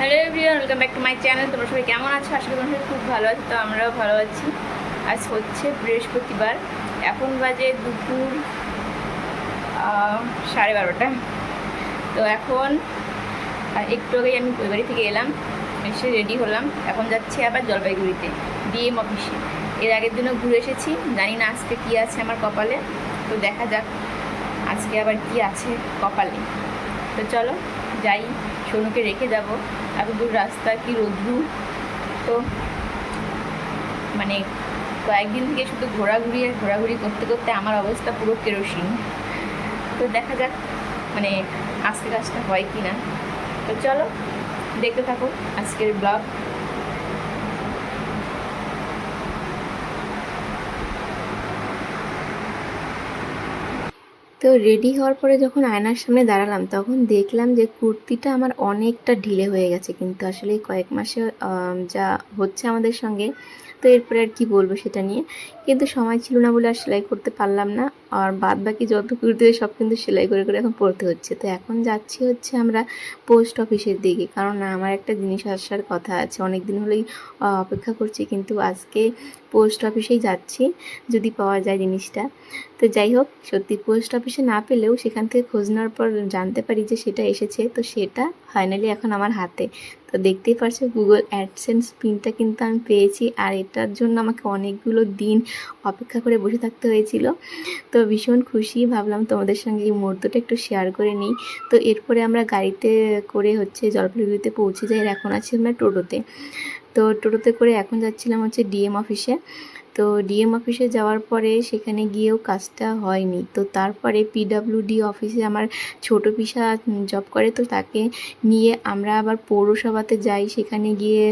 Hello everyone welcome back to my channel তোমরা সবাই কেমন আছো? আশা করি তোমরা খুব ভালো আছো। তো আমরাও ভালো আছি। আজ হচ্ছে বৃহস্পতিবার। এখন বাজে দুপুর সাড়ে বারোটা। তো এখন একটু আগেই আমি বাড়ি থেকে এলাম। এসে রেডি হলাম। এখন যাচ্ছি আবার জলপাইগুড়িতে, ডিএম অফিসে। এর আগের দিনও ঘুরে এসেছি। জানি না আজকে কী আছে আমার কপালে। তো দেখা যাক আজকে আবার কি আছে কপালে। তো চলো, যাই। সোনুকে রেখে যাব। এত দূর রাস্তা কি রোদ্রু? তো মানে কয়েকদিন থেকে শুধু ঘোরাঘুরি আর ঘোরাঘুরি করতে করতে আমার অবস্থা পুরো কেরোসিন। তো দেখা যাক মানে আজকে কাজটা হয় কি না তো চলো, দেখতে থাকো আজকের ব্লগ। তো রেডি হওয়ার পরে যখন আয়নার সামনে দাঁড়ালাম, তখন দেখলাম যে কুর্তিটা আমার অনেকটা ঢিলে হয়ে গেছে কিন্তু আসলে কয়েক মাসে যা হচ্ছে আমাদের সঙ্গে, তো এরপরে আর কি বলব সেটা নিয়ে। কিন্তু সময় ছিল না বলে আর সেলাই করতে পারলাম না। আর বাদ বাকি যত কুর্তি সব কিন্তু সেলাই করে করে এখন পড়তে হচ্ছে। তো এখন যাচ্ছি হচ্ছে আমরা পোস্ট অফিসের দিকে। কারণ আমার একটা জিনিস আসার কথা আছে। অনেক দিন হলেই অপেক্ষা করছি, কিন্তু আজকে পোস্ট অফিসেই যাচ্ছি, যদি পাওয়া যায় জিনিসটা। তো যাই হোক, সত্যি পোস্ট অফিসে না পেলেও সেখান থেকে খোঁজ নেওয়ার পর জানতে পারি যে সেটা এসেছে। তো সেটা ফাইনালি এখন আমার হাতে। তো দেখতেই পারছ গুগল অ্যাডসেন্স পিনটা কিন্তু আমি পেয়েছি। আর এটার জন্য আমাকে অনেকগুলো দিন অপেক্ষা করে বসে থাকতে হয়েছিল। তো ভীষণ খুশি। ভাবলাম তোমাদের সঙ্গে এই মুহূর্তটা একটু শেয়ার করে নিই। তো এরপরে আমরা গাড়িতে করে হচ্ছে জলপাইগুড়িতে পৌঁছে যাই। এখন আছি আমরা টোটোতে। তো টোটোতে করে এখন যাচ্ছিলাম হচ্ছে ডিএম অফিসে তো ডিএম অফিসে যাওয়ার পরে সেখানে গিয়েও কাজটা হয়নি। তো তারপরে পিডাব্লিউডি অফিসে আমার ছোট পিসা জব করে, তো তাকে নিয়ে আমরা আবার পৌরসভাতে যাই। সেখানে গিয়ে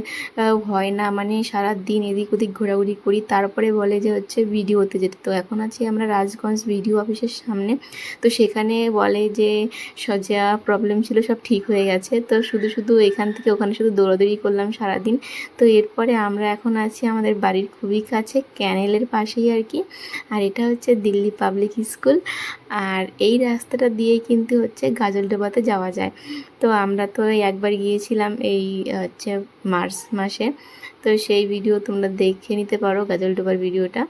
হয় না মানে সারা দিন এদিক ওদিক ঘোরাঘুরি করি। তারপরে বলে যে হচ্ছে ভিডিওতে যেতে। তো এখন আছি আমরা রাজগঞ্জ ভিডিও অফিসের সামনে। তো সেখানে বলে যে, স- যা প্রবলেম ছিল সব ঠিক হয়ে গেছে। তো শুধু শুধু এখান থেকে ওখানে শুধু দৌড়াদৌড়ি করলাম সারাদিন। তো এরপরে আমরা এখন আছি আমাদের বাড়ির খুবই কাছে। ক্যানেলের পাশেই আর কি। আর এটা হচ্ছে দিল্লি পাবলিক স্কুল। আর এই রাস্তাটা দিয়েই কিন্তু হচ্ছে গাজলডোবাতে যাওয়া যায়। তো আমরা তো একবার গিয়েছিলাম এই হচ্ছে মার্চ মাসে। তো সেই ভিডিও তোমরা দেখে নিতে পারো গাজলডোবার ভিডিওটা।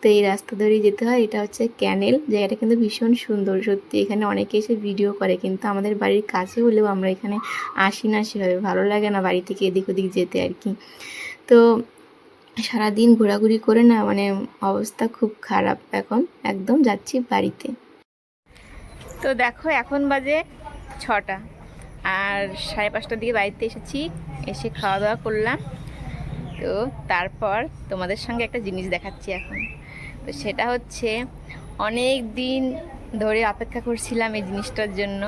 তো এই রাস্তা ধরেই যেতে হয়। এটা হচ্ছে ক্যানেল। জায়গাটা কিন্তু ভীষণ সুন্দর। সত্যি এখানে অনেকে এসে ভিডিও করে। কিন্তু আমাদের বাড়ির কাছে হলেও আমরা এখানে আসি না সেভাবে। ভালো লাগে না বাড়ি থেকে এদিক ওদিক যেতে আর কি। তো সারাদিন ঘোরাঘুরি করে না মানে অবস্থা খুব খারাপ এখন। একদম যাচ্ছি বাড়িতে। তো দেখো, এখন বাজে ছটা। আর সাড়ে পাঁচটার দিকে বাড়িতে এসেছি, এসে খাওয়া দাওয়া করলাম। তো তারপর তোমাদের সঙ্গে একটা জিনিস দেখাচ্ছি এখন। তো সেটা হচ্ছে, অনেক দিন ধরে অপেক্ষা করছিলাম এই জিনিসটার জন্য।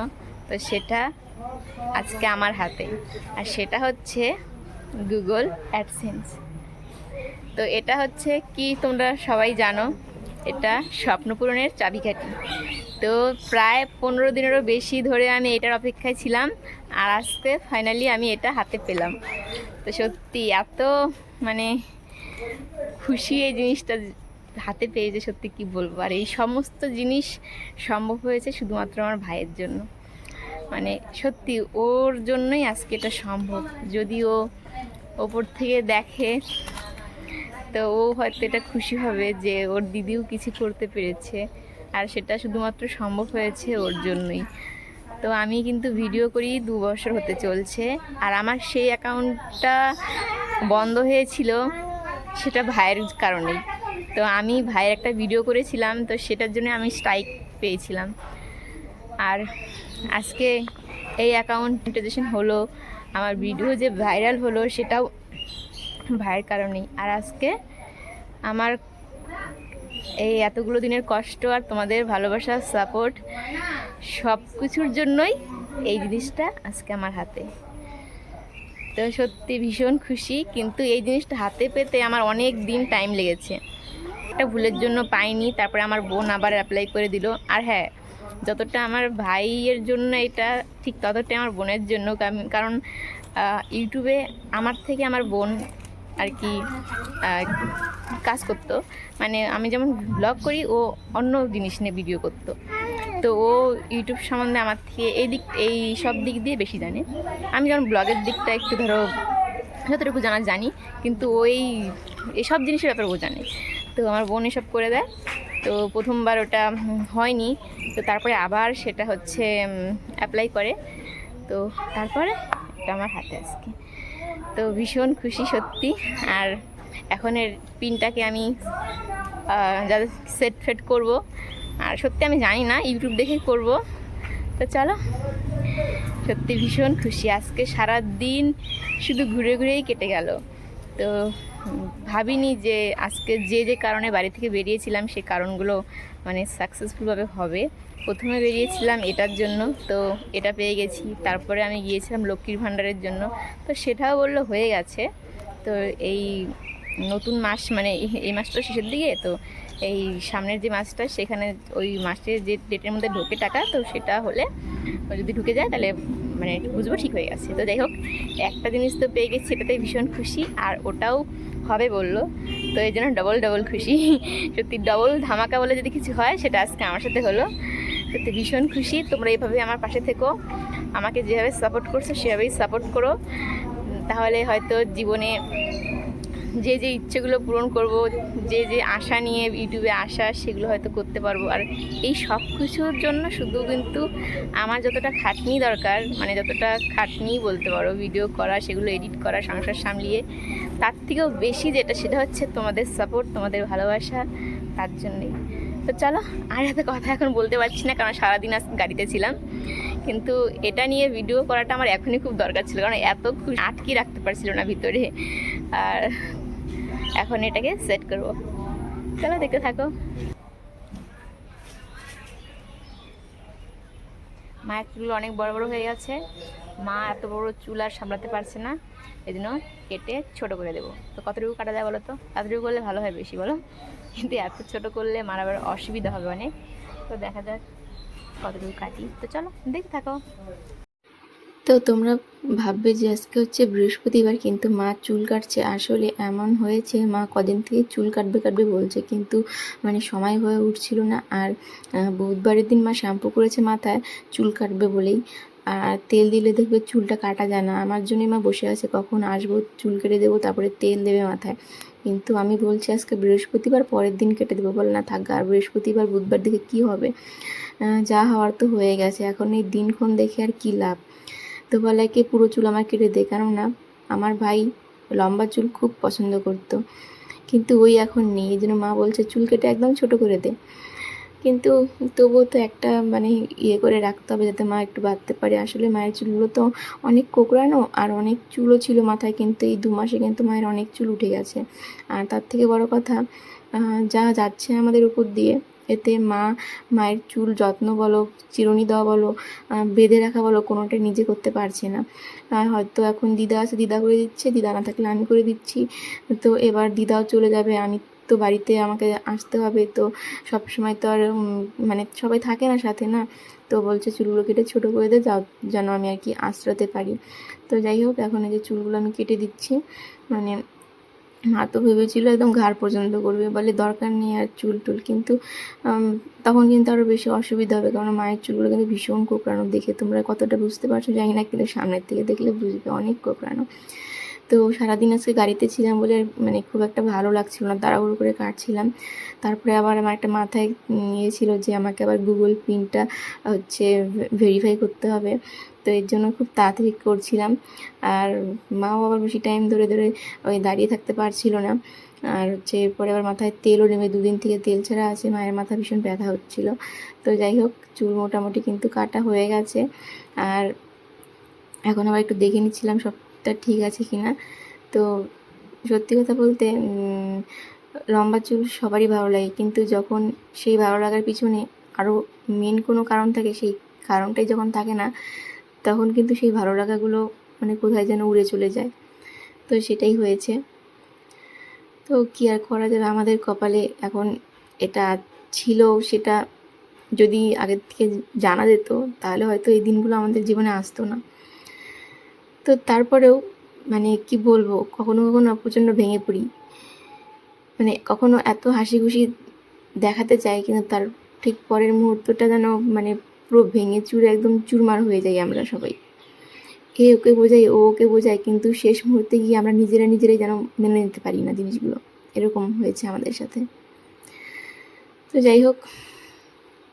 তো সেটা আজকে আমার হাতে। আর সেটা হচ্ছে গুগল অ্যাডসেন্স তো এটা হচ্ছে কি তোমরা সবাই জানো? এটা স্বপ্নপূরণের চাবিকাঠি। তো প্রায় পনেরো দিনেরও বেশি ধরে আমি এটার অপেক্ষায় ছিলাম আর আসতে ফাইনালি আমি এটা হাতে পেলাম। তো সত্যি এত মানে খুশি এই জিনিসটা হাতে পেয়ে যে সত্যি কি বলব? আর এই সমস্ত জিনিস সম্ভব হয়েছে শুধুমাত্র আমার ভাইয়ের জন্য। মানে সত্যি ওর জন্যই আজকে এটা সম্ভব। যদি ও ওপর থেকে দেখে তো ও হয়তো এটা খুশি হবে যে ওর দিদিও কিছু করতে পেরেছে। আর সেটা শুধুমাত্র সম্ভব হয়েছে ওর জন্যই। তো আমি কিন্তু ভিডিও করি, দু বছর হতে চলছে। আর আমার সেই অ্যাকাউন্টটা বন্ধ হয়েছিল সেটা ভাইয়ের কারণেই। তো আমি ভাইয়ের একটা ভিডিও করেছিলাম, তো সেটার জন্য আমি স্ট্রাইক পেয়েছিলাম। আর আজকে এই অ্যাকাউন্ট হলো, আমার ভিডিও যে ভাইরাল হলো সেটাও ভাইয়ের কারণেই। আর আজকে আমার এই এতগুলো দিনের কষ্ট আর তোমাদের ভালোবাসা সাপোর্ট সব কিছুর জন্যই এই জিনিসটা আজকে আমার হাতে। তো সত্যি ভীষণ খুশি, কিন্তু এই জিনিসটা হাতে পেতে আমার অনেক দিন টাইম লেগেছে। একটা ভুলের জন্য পাইনি, তারপরে আমার বোন আবার অ্যাপ্লাই করে দিল। আর হ্যাঁ যতটা আমার ভাইয়ের জন্য এটা, ঠিক ততটাই আমার বোনের জন্য। কারণ ইউটিউবে আমার থেকে আমার বোন আর কি কাজ করতো। মানে আমি যেমন ব্লগ করি, ও অন্য জিনিস নিয়ে ভিডিও করতো। তো ও ইউটিউব সম্বন্ধে আমার থেকে এই দিক, এই সব দিক দিয়ে বেশি জানে। আমি যেমন ব্লগের দিকটা একটু ধরো, যতটুকু জানা জানি, কিন্তু ওই এসব জিনিসের ব্যাপারে ও জানে। তো আমার বোন এসব করে দেয়। তো প্রথমবার ওটা হয়নি। তো তারপরে আবার সেটা হচ্ছে অ্যাপ্লাই করে। তো তারপরে এটা আমার হাতে আজকে। তো ভীষণ খুশি সত্যি। আর এখন এর পিনটাকে আমি যাদের সেট ফেট করব। আর সত্যি আমি জানি না, ইউটিউব দেখেই করব। তো চলো, সত্যি ভীষণ খুশি। আজকে সারা দিন শুধু ঘুরে ঘুরেই কেটে গেল। তো ভাবিনি যে আজকে যে যে কারণে বাড়ি থেকে বেরিয়েছিলাম সেই কারণগুলো মানে সাকসেসফুলভাবে হবে। প্রথমে বেরিয়েছিলাম এটার জন্য, তো এটা পেয়ে গেছি। তারপরে আমি গিয়েছিলাম লক্ষ্মীর ভাণ্ডারের জন্য। তো সেটাও বলল হয়ে গেছে। তো এই নতুন মাস মানে এই- মাসটা শেষের দিকে, তো এই সামনের যে মাসটা সেখানে ওই মাসের যে ডেটের মধ্যে ঢোকে টাকা, তো সেটা হলে যদি ঢুকে যায় তাহলে মানে বুঝব, ঠিক হয়ে গেছে। তো যাই হোক, একটা জিনিস তো পেয়ে গেছি, এটাতে ভীষণ খুশি, আর ওটাও হবে বলল। তো এই জন্য ডবল ডবল খুশি। সত্যি ডবল ধামাকা বলে যদি কিছু হয়, সেটা আজকে আমার সাথে হলো। সত্যি ভীষণ খুশি, তোমরা এইভাবে আমার পাশে থেকো। আমাকে যেভাবে সাপোর্ট করছ, সেভাবেই সাপোর্ট করো। তাহলে হয়তো জীবনে যে যে ইচ্ছেগুলো পূরণ করব, যে যে আশা নিয়ে ইউটিউবে আসা, সেগুলো হয়তো করতে পারব। আর এই সব কিছুর জন্য শুধু কিন্তু আমার যতটা খাটনি দরকার মানে যতটা খাটনি বলতে পারো ভিডিও করা, সেগুলো এডিট করা, সংসার সামলিয়ে, তার থেকেও বেশি যেটা, সেটা হচ্ছে তোমাদের সাপোর্ট তোমাদের ভালোবাসা, তার জন্যেই। তো চলো, আর এত কথা এখন বলতে পারছি না, কারণ সারাদিন আজ গাড়িতে ছিলাম। কিন্তু এটা নিয়ে ভিডিও করাটা আমার এখনই খুব দরকার ছিল, কারণ এত আটকে রাখতে পারছিল না ভিতরে। আর এখন এটাকে সেট করব। চলো দেখতে থাকো। মায়ের চুল অনেক বড় বড় হয়ে গেছে। মা এত বড় চুল আর সামলাতে পারছে না। এই জন্য কেটে ছোট করে দেবো। তো কতটুকু কাটা যায় বলো তো? কতটুকু করলে ভালো হয় বেশি, বলো। কিন্তু এত ছোট করলে মার আবার অসুবিধা হবে অনেক। তো দেখা যাক কতটুকু কাটি। তো চলো দেখতে থাকো। তো তোমরা ভাববে যে আজকে হচ্ছে বৃহস্পতিবার, কিন্তু মা চুল কাটছে। আসলে এমন হয়েছে, মা কদিন থেকে চুল কাটবে কাটবে বলছে, কিন্তু মানে সময় হয়ে উঠছিল না। আর বুধবারের দিন মা শ্যাম্পু করেছে মাথায়, চুল কাটবে বলেই। আর তেল দিলে দেখবে চুলটা কাটা যায় না। আমার জন্যই মা বসে আছে, কখন আসব, চুল কেটে দেবো, তারপরে তেল দেবে মাথায়। কিন্তু আমি বলছি আজকে বৃহস্পতিবার, পরের দিন কেটে দেবো। বলে, না থাক আর বৃহস্পতিবার, বুধবার দিকে কি হবে? যা হওয়ার তো হয়ে গেছে। এখন এই দিনক্ষণ দেখে আর কি লাভ? তো বলে কি পুরো চুল আমার কেটে দে কারণ না, আমার ভাই লম্বা চুল খুব পছন্দ করতো। কিন্তু ওই এখন নেই, এই জন্য মা বলছে চুল কেটে একদম ছোট করে দে। কিন্তু তবুও তো একটা মানে ইয়ে করে রাখতে হবে যাতে মা একটু বাঁধতে পারে। আসলে মায়ের চুলগুলো তো অনেক কোকড়ানো আর অনেক চুলও ছিল মাথায়, কিন্তু এই দু মাসে কিন্তু মায়ের অনেক চুল উঠে গেছে। আর তার থেকে বড় কথা যা যাচ্ছে আমাদের উপর দিয়ে এতে মা মায়ের চুল যত্ন বলো, চিরুনি দেওয়া বলো বেঁধে রাখা বলো কোনোটাই নিজে করতে পারছে না। হয়তো এখন দিদা আছে, দিদা করে দিচ্ছে, দিদা না থাকলে আমি করে দিচ্ছি। তো এবার দিদাও চলে যাবে, আমি তো বাড়িতে, আমাকে আসতে হবে। তো সব সময় তো আর মানে সবাই থাকে না সাথে না? তো বলছে চুলগুলো কেটে ছোটো করে দে, যাও, যেন আমি আর কি আশ্রাতে পারি। তো যাই হোক, এখন এই যে চুলগুলো আমি কেটে দিচ্ছি মানে মা তো ভেবেছিল একদম ঘাড় পর্যন্ত করবে, বলে দরকার নেই আর চুল টুল। কিন্তু তখন কিন্তু আরও বেশি অসুবিধা হবে কারণ মায়ের চুলগুলো কিন্তু ভীষণ কোঁকড়ানো দেখে। তোমরা কতটা বুঝতে পারছ জানি না, কিন্তু সামনের থেকে দেখলে বুঝবে অনেক কোঁকড়ানো। তো সারাদিন আজকে গাড়িতে ছিলাম বলে মানে খুব একটা ভালো লাগছিল না, তাড়াহুড়ো করে কাটছিলাম। তারপরে আবার আমার একটা মাথায় ইয়ে ছিল যে আমাকে আবার গুগল পিনটা হচ্ছে ভেরিফাই করতে হবে। তো এর জন্য খুব তাড়াতাড়ি করছিলাম। আর মাও আবার বেশি টাইম ধরে ধরে ওই দাঁড়িয়ে থাকতে পারছিল না। আর হচ্ছে এরপরে আবার মাথায় তেলও নেবে দুদিন থেকে তেল ছাড়া আছে, মায়ের মাথা ভীষণ ব্যথা হচ্ছিল। তো যাই হোক, চুল মোটামুটি কিন্তু কাটা হয়ে গেছে। আর এখন আবার একটু দেখে নিচ্ছিলাম সবটা ঠিক আছে কি না তো সত্যি কথা বলতে লম্বা চুল সবারই ভালো লাগে। কিন্তু যখন সেই ভালো লাগার পিছনে আরও মেন কোনো কারণ থাকে, সেই কারণটাই যখন থাকে না তখন কিন্তু সেই ভালো লাগাগুলো মানে কোথায় যেন উড়ে চলে যায়। তো সেটাই হয়েছে। তো কি আর করা যাবে? আমাদের কপালে এখন এটা ছিল সেটা যদি আগের থেকে জানা যেত, তাহলে হয়তো এই দিনগুলো আমাদের জীবনে আসতো না। তো তারপরেও মানে কি বলব? কখনো কখনো প্রচণ্ড ভেঙে পড়ি। মানে কখনো এত হাসি খুশি দেখাতে চাই, কিন্তু তার ঠিক পরের মুহূর্তটা যেন মানে পুরো ভেঙে চুরে একদম চুরমার হয়ে যাই আমরা সবাই। এ ওকে বোঝাই ও ওকে বোঝায়, কিন্তু শেষ মুহূর্তে গিয়ে আমরা নিজেরা নিজেরাই যেন মেনে নিতে পারি না জিনিসগুলো। এরকম হয়েছে আমাদের সাথে। তো যাই হোক,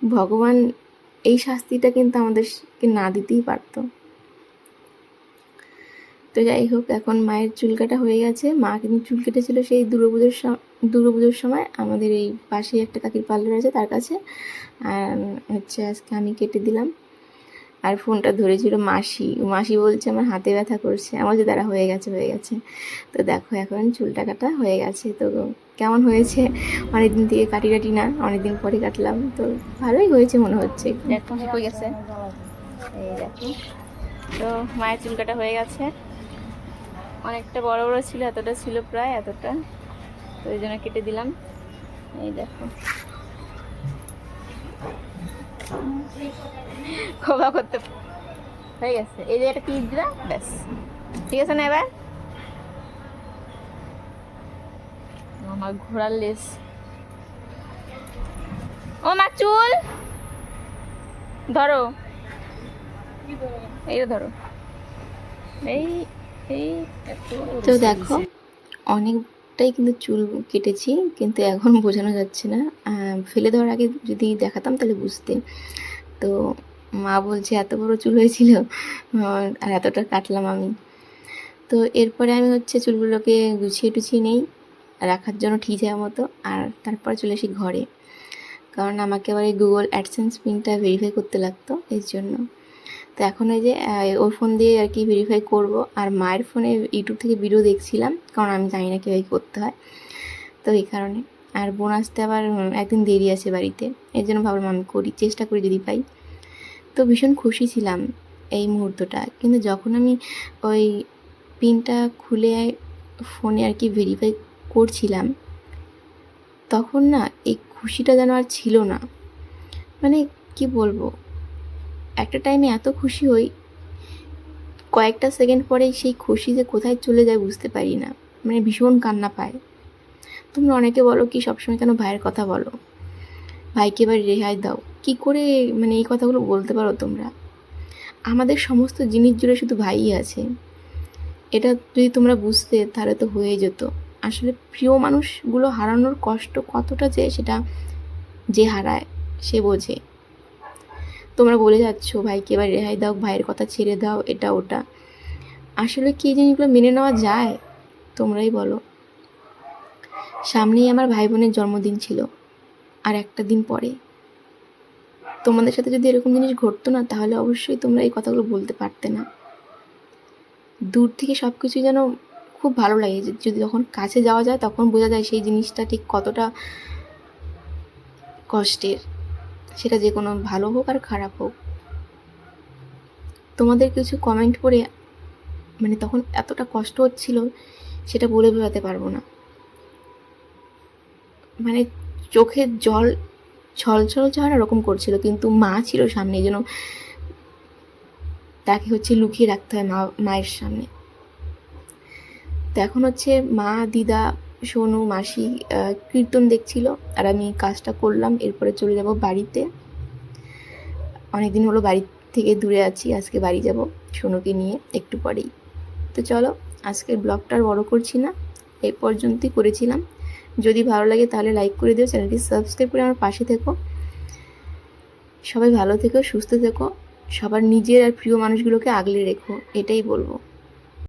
ভগবান এই শাস্তিটা কিন্তু আমাদেরকে না দিতেই পারতো। তো যাই হোক, এখন মায়ের চুল কাটা হয়ে গেছে। মা কিন্তু চুল কেটেছিল সেই দুর্গাপুজোর দুর্গাপুজোর সময় আমাদের এই পাশেই একটা কাকির পার্লার আছে তার কাছে। আর হচ্ছে আজকে আমি কেটে দিলাম। আর ফোনটা ধরেছিল মাসি। মাসি বলছে আমার হাতে ব্যথা করছে। আমার যে দ্বারা হয়ে গেছে হয়ে গেছে। তো দেখো এখন চুলটা কাটা হয়ে গেছে। তো কেমন হয়েছে? অনেকদিন থেকে কাটি কাটি না অনেকদিন পরে কাটলাম। তো ভালোই হয়েছে মনে হচ্ছে। হয়ে গেছে। এই দেখো। তো মায়ের চুল কাটা হয়ে গেছে। অনেকটা বড় বড় ছিল এতটা ছিল প্রায় এতটা। ওই জন্য কেটে দিলাম। এই দেখো। খোবা করতে হয়ে গেছে। এই যে একটা টিপ দিলাম ব্যাস। ঠিক আছে না এবার? আমার ঘোড়ার লেস ও মা, চুল! ধরো। এইটা ধরো। এই এই তো দেখো অনেকটাই কিন্তু চুল কেটেছি, কিন্তু এখন বোঝানো যাচ্ছে না। ফেলে দেওয়ার আগে যদি দেখাতাম তাহলে বুঝতে তো মা বলছে, এত বড় চুল হয়েছিল আর এতটা কাটলাম আমি। তো এরপরে আমি হচ্ছে চুলগুলোকে গুছিয়ে টুছিয়ে নেই, রাখার জন্য ঠিক যাওয়ার মতো, আর তারপর চলে আসি ঘরে। কারণ আমাকে আবার এই গুগল অ্যাডসেন্স পিনটা ভেরিফাই করতে লাগতো, এর জন্য। তো এখন ওই যে ওর ফোন দিয়ে আর কি ভেরিফাই করব। আর মায়ের ফোনে ইউটিউব থেকে ভিডিও দেখছিলাম, কারণ আমি জানি না কীভাবে করতে হয়। তো এই কারণে। আর বোন আসতে আবার একদিন দেরি আছে বাড়িতে, এর জন্য ভাবলাম আমি করি, চেষ্টা করি যদি পাই। তো ভীষণ খুশি ছিলাম এই মুহূর্তটা। কিন্তু যখন আমি ওই পিনটা খুলে ফোনে আর কি ভেরিফাই করছিলাম, তখন না এই খুশিটা যেন আর ছিল না। মানে কি বলব? একটা টাইমে এত খুশি হই, কয়েকটা সেকেন্ড পরে সেই খুশি যে কোথায় চলে যায় বুঝতে পারি না। মানে ভীষণ কান্না পায়। তোমরা অনেকে বলো কি, সবসময় কেন ভাইয়ের কথা বলো? ভাইকে এবার রেহাই দাও। কি করে মানে এই কথাগুলো বলতে পারো তোমরা? আমাদের সমস্ত জিনিস জুড়ে শুধু ভাইই আছে। এটা যদি তোমরা বুঝতে, তাহলে তো হয়ে যেত। আসলে প্রিয় মানুষগুলো হারানোর কষ্ট কতটা যে সেটা যে হারায়, সে বোঝে। তোমরা বলে যাচ্ছ, ভাইকে এবার রেহাই দাও, ভাইয়ের কথা ছেড়ে দাও, এটা, ওটা। আসলে কি জিনিসগুলো মেনে নেওয়া যায়? তোমরাই বলো। সামনেই আমার ভাই বোনের জন্মদিন ছিল, আর একটা দিন পরে। তোমাদের সাথে যদি এরকম জিনিস ঘটতো না, তাহলে অবশ্যই তোমরা এই কথাগুলো বলতে পারতে না। দূর থেকে সব কিছু যেন খুব ভালো লাগে যদি যখন কাছে যাওয়া যায়, তখন বোঝা যায় সেই জিনিসটা ঠিক কতটা কষ্টের। সেটা যে কোনো ভালো হোক আর খারাপ হোক। তোমাদের কিছু কমেন্ট পড়ে মানে তখন এতটা কষ্ট হচ্ছিল সেটা বলে বোঝাতে পারব না। মানে চোখের জল ছল ছল ছল এরকম করছিল, কিন্তু মা ছিল সামনে, যেন তাকে হচ্ছে লুকিয়ে রাখতে হয় মা, মায়ের সামনে। তো এখন হচ্ছে মা, দিদা সোনু, মাসি কীর্তন দেখছিল আর আমি কাজটা করলাম, এরপরে চলে যাব বাড়িতে। অনেকদিন হলো বাড়ি থেকে দূরে আছি, আজকে বাড়ি যাব সোনুকে নিয়ে একটু পরেই। তো চলো, আজকের ব্লগটা আর বড় করছি না এই পর্যন্তই করেছিলাম। যদি ভালো লাগে তাহলে লাইক করে দিও, চ্যানেলটি সাবস্ক্রাইব করে আমার পাশে থেকো। সবাই ভালো থেকো, সুস্থ থেকো, সবার নিজের আর প্রিয় মানুষগুলোকে আগলে রেখো, এটাই বলব।